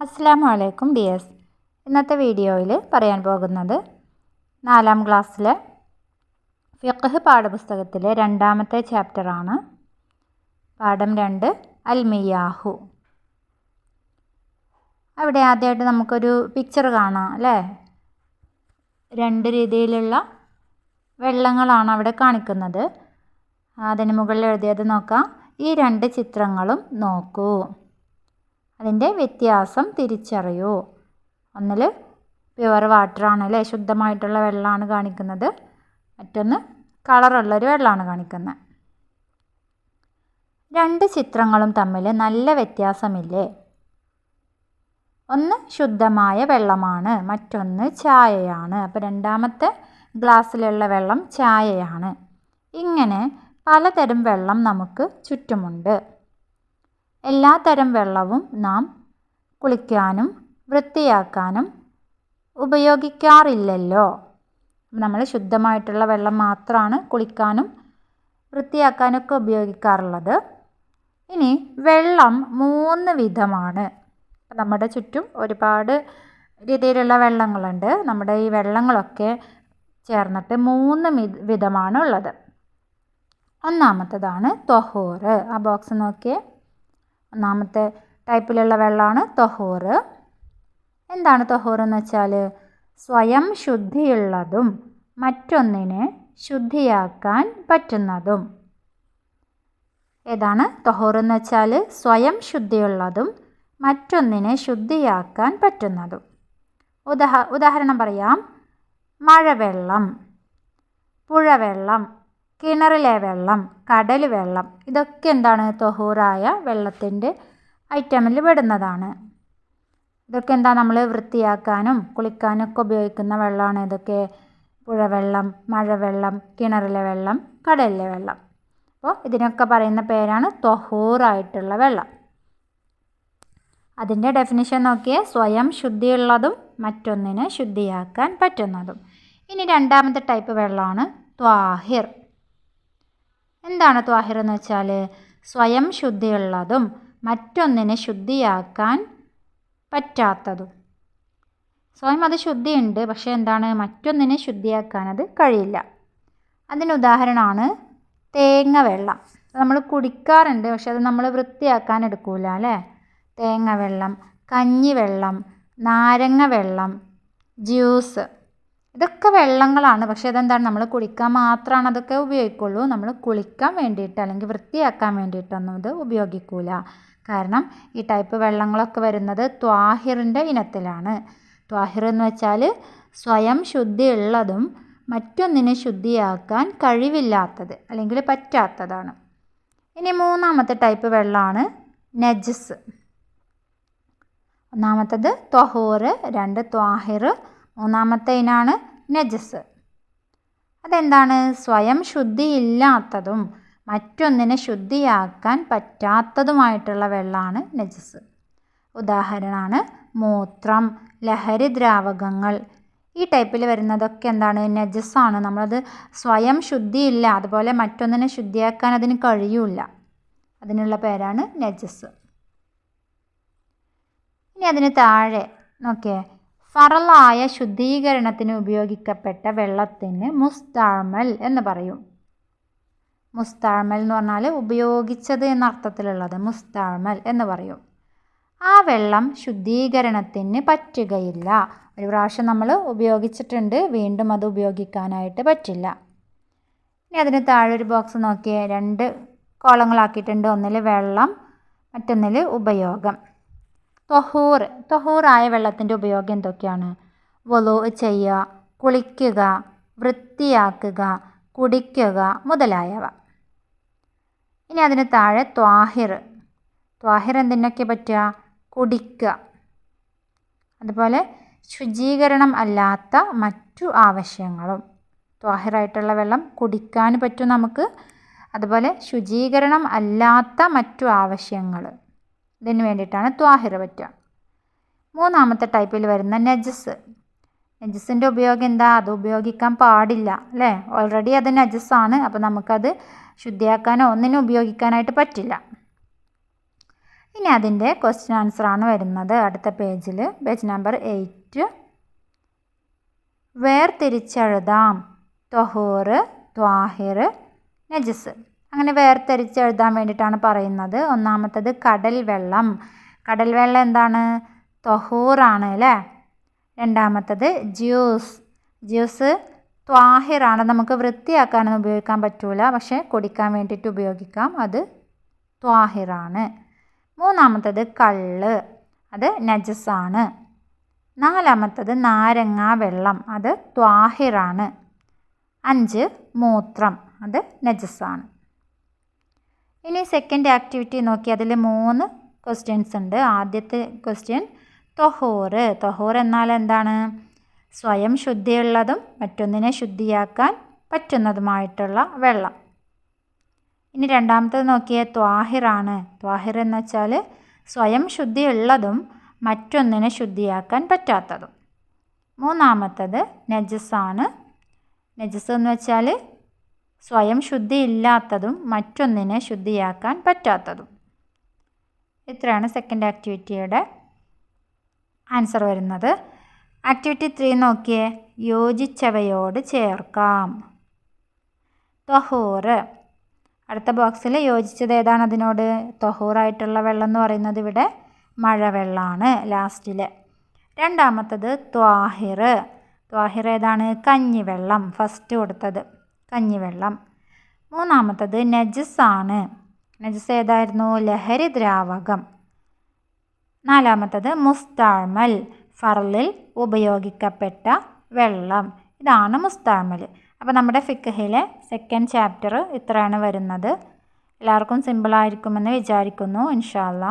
അസ്സാം വലൈക്കും ഡിയേഴ്സ്. ഇന്നത്തെ വീഡിയോയിൽ പറയാൻ പോകുന്നത് നാലാം ക്ലാസ്സിലെ ഫിഖ് പാഠപുസ്തകത്തിലെ രണ്ടാമത്തെ ചാപ്റ്ററാണ്. പാഠം രണ്ട് അൽമിയാഹു. അവിടെ ആദ്യമായിട്ട് നമുക്കൊരു പിക്ചർ കാണാം അല്ലേ? രണ്ട് രീതിയിലുള്ള വെള്ളങ്ങളാണ് അവിടെ കാണിക്കുന്നത്. അതിന് മുകളിൽ എഴുതിയത് നോക്കാം. ഈ രണ്ട് ചിത്രങ്ങളും നോക്കൂ. അതിന്റെ വ്യത്യാസം തിരിച്ചറിയൂ. ഒന്നിൽ പ്യുവർ വാട്ടറാണ് അല്ലേ ശുദ്ധമായിട്ടുള്ള വെള്ളമാണ് കാണിക്കുന്നത്. മറ്റൊന്ന് കളറുള്ളൊരു വെള്ളമാണ് കാണിക്കുന്നത് രണ്ട് ചിത്രങ്ങളും തമ്മിൽ നല്ല വ്യത്യാസമില്ലേ? ഒന്ന് ശുദ്ധമായ വെള്ളമാണ് മറ്റൊന്ന് ചായയാണ് അപ്പോൾ രണ്ടാമത്തെ ഗ്ലാസ്സിലുള്ള വെള്ളം ചായയാണ് ഇങ്ങനെ പലതരം വെള്ളം നമുക്ക് ചുറ്റുമുണ്ട്. എല്ലാ തരം വെള്ളവും നാം കുളിക്കാനും വൃത്തിയാക്കാനും ഉപയോഗിക്കാറില്ലല്ലോ. നമ്മൾ ശുദ്ധമായിട്ടുള്ള വെള്ളം മാത്രമാണ് കുളിക്കാനും വൃത്തിയാക്കാനൊക്കെ ഉപയോഗിക്കാറുള്ളത്. ഇനി വെള്ളം മൂന്ന് വിധമാണ്. നമ്മുടെ ചുറ്റും ഒരുപാട് രീതിയിലുള്ള വെള്ളങ്ങളുണ്ട്. നമ്മുടെ ഈ വെള്ളങ്ങളൊക്കെ ചേർന്നിട്ട് മൂന്ന് വിധമാണ് ഉള്ളത് ഒന്നാമത്തതാണ് തൊഹൂറ്. ആ ബോക്സ് നോക്കിയേ. ഒന്നാമത്തെ ടൈപ്പിലുള്ള വെള്ളമാണ് തൊഹൂർ എന്താണ് തൊഹൂർ എന്ന് വെച്ചാൽ? സ്വയം ശുദ്ധിയുള്ളതും മറ്റൊന്നിനെ ശുദ്ധിയാക്കാൻ പറ്റുന്നതും. ഏതാണ് തൊഹൂർ എന്ന് വെച്ചാൽ? സ്വയം ശുദ്ധിയുള്ളതും മറ്റൊന്നിനെ ശുദ്ധിയാക്കാൻ പറ്റുന്നതും. ഉദാഹ ഉദാഹരണം പറയാം. മഴവെള്ളം പുഴവെള്ളം കിണറിലെ വെള്ളം കടൽ വെള്ളം ഇതൊക്കെ എന്താണ് തൊഹൂറായ വെള്ളത്തിന്റെ ഐറ്റമിൽ പെടുന്നതാണ്. ഇതൊക്കെ എന്താ നമ്മൾ വൃത്തിയാക്കാനും കുളിക്കാനും ഒക്കെ ഉപയോഗിക്കുന്ന വെള്ളമാണ്. ഇതൊക്കെ പുഴവെള്ളം മഴവെള്ളം കിണറിലെ വെള്ളം കടലിലെ വെള്ളം. അപ്പോൾ ഇതിനൊക്കെ പറയുന്ന പേരാണ് തൊഹൂറായിട്ടുള്ള വെള്ളം. അതിന്റെ ഡെഫിനിഷൻ നോക്കിയേ സ്വയം ശുദ്ധിയുള്ളതും മറ്റൊന്നിനെ ശുദ്ധിയാക്കാൻ പറ്റുന്നതും. ഇനി രണ്ടാമത്തെ ടൈപ്പ് വെള്ളമാണ് ത്വാഹിർ. എന്താണ് ത്വാഹിർ എന്ന് വെച്ചാൽ സ്വയം ശുദ്ധിയുള്ളതും മറ്റൊന്നിനെ ശുദ്ധിയാക്കാൻ പറ്റാത്തതും. സ്വയം അത് ശുദ്ധിയുണ്ട് പക്ഷേ എന്താണ്? മറ്റൊന്നിനെ ശുദ്ധിയാക്കാൻ അത് കഴിയില്ല. അതിന് ഉദാഹരണമാണ് തേങ്ങ വെള്ളം. നമ്മൾ കുടിക്കാറുണ്ട് പക്ഷെ അത് നമ്മൾ വൃത്തിയാക്കാൻ എടുക്കൂല അല്ലേ? തേങ്ങ വെള്ളം കഞ്ഞി വെള്ളം നാരങ്ങ വെള്ളം ജ്യൂസ്. ഇതൊക്കെ വെള്ളങ്ങളാണ്. പക്ഷേ ഇതെന്താണ്? നമ്മൾ കുടിക്കാൻ മാത്രമാണ് അതൊക്കെ ഉപയോഗിക്കുള്ളൂ. നമ്മൾ കുളിക്കാൻ വേണ്ടിയിട്ട് അല്ലെങ്കിൽ വൃത്തിയാക്കാൻ വേണ്ടിയിട്ടൊന്നും ഇത് ഉപയോഗിക്കൂല. കാരണം ഈ ടൈപ്പ് വെള്ളങ്ങളൊക്കെ വരുന്നത് ത്വാഹിറിന്റെ ഇനത്തിലാണ്. ത്വാഹിർ എന്ന് വെച്ചാൽ സ്വയം ശുദ്ധിയുള്ളതും മറ്റൊന്നിനെ ശുദ്ധിയാക്കാൻ കഴിവില്ലാത്തത് അല്ലെങ്കിൽ പറ്റാത്തതാണ്. ഇനി മൂന്നാമത്തെ ടൈപ്പ് വെള്ളമാണ് നജസ്. ഒന്നാമത്തത് ത്വഹൂർ രണ്ട് ത്വാഹിർ മൂന്നാമത്തെ ഇനാണ് നജസ്. അതെന്താണ്? സ്വയം ശുദ്ധിയില്ലാത്തതും മറ്റൊന്നിനെ ശുദ്ധിയാക്കാൻ പറ്റാത്തതുമായിട്ടുള്ള വെള്ളമാണ് നജസ്. ഉദാഹരണമാണ് മൂത്രം ലഹരി ദ്രാവകങ്ങൾ. ഈ ടൈപ്പിൽ വരുന്നതൊക്കെ എന്താണ്? നജസ്സാണ്. നമ്മളത് സ്വയം ശുദ്ധിയില്ല അതുപോലെ മറ്റൊന്നിനെ ശുദ്ധിയാക്കാൻ അതിന് കഴിയൂല അതിനുള്ള പേരാണ് നജസ്. ഇനി അതിന് താഴെ നോക്കിയേ. ഫറലായ ശുദ്ധീകരണത്തിന് ഉപയോഗിക്കപ്പെട്ട വെള്ളത്തിന് മുസ്താമൽ എന്ന് പറയും. മുസ്താമൽ എന്ന് പറഞ്ഞാൽ ഉപയോഗിച്ചത് എന്ന അർത്ഥത്തിലുള്ളത് മുസ്താമൽ എന്ന് പറയും. ആ വെള്ളം ശുദ്ധീകരണത്തിന് പറ്റുകയില്ല. ഒരു പ്രാവശ്യം നമ്മൾ ഉപയോഗിച്ചിട്ടുണ്ട് വീണ്ടും അത് ഉപയോഗിക്കാനായിട്ട് പറ്റില്ല. ഇനി അതിന് താഴെ ഒരു ബോക്സ് നോക്കിയേ രണ്ട് കോളങ്ങളാക്കിയിട്ടുണ്ട്. ഒന്നിൽ വെള്ളം മറ്റൊന്നിൽ ഉപയോഗം. തൊഹൂർ തൊഹൂറായ വെള്ളത്തിന്റെ ഉപയോഗം എന്തൊക്കെയാണ്? വൊലു ചെയ്യുക കുളിക്കുക വൃത്തിയാക്കുക കുടിക്കുക മുതലായവ. ഇനി അതിന് താഴെ ത്വാഹിർ. ത്വാഹിർ എന്തിനൊക്കെ പറ്റുക? കുടിക്കുക. അതുപോലെ ശുചീകരണം അല്ലാത്ത മറ്റു ആവശ്യങ്ങളും. ത്വാഹിറായിട്ടുള്ള വെള്ളം കുടിക്കാൻ പറ്റും നമുക്ക്. അതുപോലെ ശുചീകരണം അല്ലാത്ത മറ്റു ആവശ്യങ്ങൾ. ഇതിന് വേണ്ടിയിട്ടാണ് ത്വാഹിർ പറ്റുക. മൂന്നാമത്തെ ടൈപ്പിൽ വരുന്ന നജസ്. നജസിന്റെ ഉപയോഗം എന്താ? അത് ഉപയോഗിക്കാൻ പാടില്ല അല്ലേ? ഓൾറെഡി അത് നജസ്സാണ് അപ്പോൾ നമുക്കത് ശുദ്ധിയാക്കാനോ ഒന്നിനും ഉപയോഗിക്കാനായിട്ട് പറ്റില്ല. ഇനി അതിന്റെ ക്വസ്റ്റ്യൻ ആണ് വരുന്നത്. അടുത്ത പേജിൽ പേജ് നമ്പർ എയ്റ്റ് വേർതിരിച്ചെഴുതാം. തൊഹൂർ ത്വാഹിർ നജസ്. അങ്ങനെ വേർതിരിച്ച് എഴുതാൻ വേണ്ടിയിട്ടാണ് പറയുന്നത്. ഒന്നാമത്തത് കടൽ വെള്ളം. കടൽ വെള്ളം എന്താണ്? തൊഹൂറാണ് അല്ലേ? രണ്ടാമത്തത് ജ്യൂസ്. ജ്യൂസ് ത്വാഹിറാണ്. നമുക്ക് വൃത്തിയാക്കാനൊന്നും ഉപയോഗിക്കാൻ പറ്റൂല. പക്ഷേ കുടിക്കാൻ വേണ്ടിയിട്ട് ഉപയോഗിക്കാം. അത് ത്വാഹിറാണ്. മൂന്നാമത്തത് കള്ള്. അത് നജസാണ്. നാലാമത്തത് നാരങ്ങ വെള്ളം. അത് ത്വാഹിറാണ്. അഞ്ച് മൂത്രം. അത് നജസാണ്. ഇനി സെക്കൻഡ് ആക്ടിവിറ്റി നോക്കി. അതിൽ മൂന്ന് ക്വസ്റ്റ്യൻസ് ഉണ്ട്. ആദ്യത്തെ ക്വസ്റ്റ്യൻ തൊഹോർ തൊഹോർ എന്നാൽ എന്താണ്? സ്വയം ശുദ്ധിയുള്ളതും മറ്റൊന്നിനെ ശുദ്ധിയാക്കാൻ പറ്റുന്നതുമായിട്ടുള്ള വെള്ളം. ഇനി രണ്ടാമത്തത് നോക്കിയ ത്വാഹിറാണ് ത്വാഹിർ എന്ന് വെച്ചാൽ സ്വയം ശുദ്ധിയുള്ളതും മറ്റൊന്നിനെ ശുദ്ധിയാക്കാൻ പറ്റാത്തതും. മൂന്നാമത്തത് നജസാണ് നജസ് എന്ന് വെച്ചാൽ സ്വയം ശുദ്ധിയില്ലാത്തതും മറ്റൊന്നിനെ ശുദ്ധിയാക്കാൻ പറ്റാത്തതും. ഇത്രയാണ് സെക്കൻഡ് ആക്ടിവിറ്റിയുടെ ആൻസർ വരുന്നത്. ആക്ടിവിറ്റി ത്രീ നോക്കിയേ. യോജിച്ചവയോട് ചേർക്കാം. തൊഹൂറ്. അടുത്ത ബോക്സിൽ യോജിച്ചത് ഏതാണ് അതിനോട്? തൊഹൂറായിട്ടുള്ള വെള്ളം എന്ന് പറയുന്നത് ഇവിടെ മഴവെള്ളമാണ് ലാസ്റ്റിൽ രണ്ടാമത്തത് ത്വാഹിർ ത്വാഹിർ ഏതാണ്? കഞ്ഞിവെള്ളം ഫസ്റ്റ് കൊടുത്തത്. കഞ്ഞിവെള്ളം. മൂന്നാമത്തത് നജസാണ് നജസ് ഏതായിരുന്നു? ലഹരി ദ്രാവകം. നാലാമത്തത് മുസ്താമൽ ഫറലിൽ ഉപയോഗിക്കപ്പെട്ട വെള്ളം. ഇതാണ് മുസ്താമൽ അപ്പോൾ നമ്മുടെ ഫിക്കഹിലെ സെക്കൻഡ് ചാപ്റ്റർ ഇത്രയാണ് വരുന്നത്. എല്ലാവർക്കും സിമ്പിളായിരിക്കുമെന്ന് വിചാരിക്കുന്നു. ഇൻഷാല്ല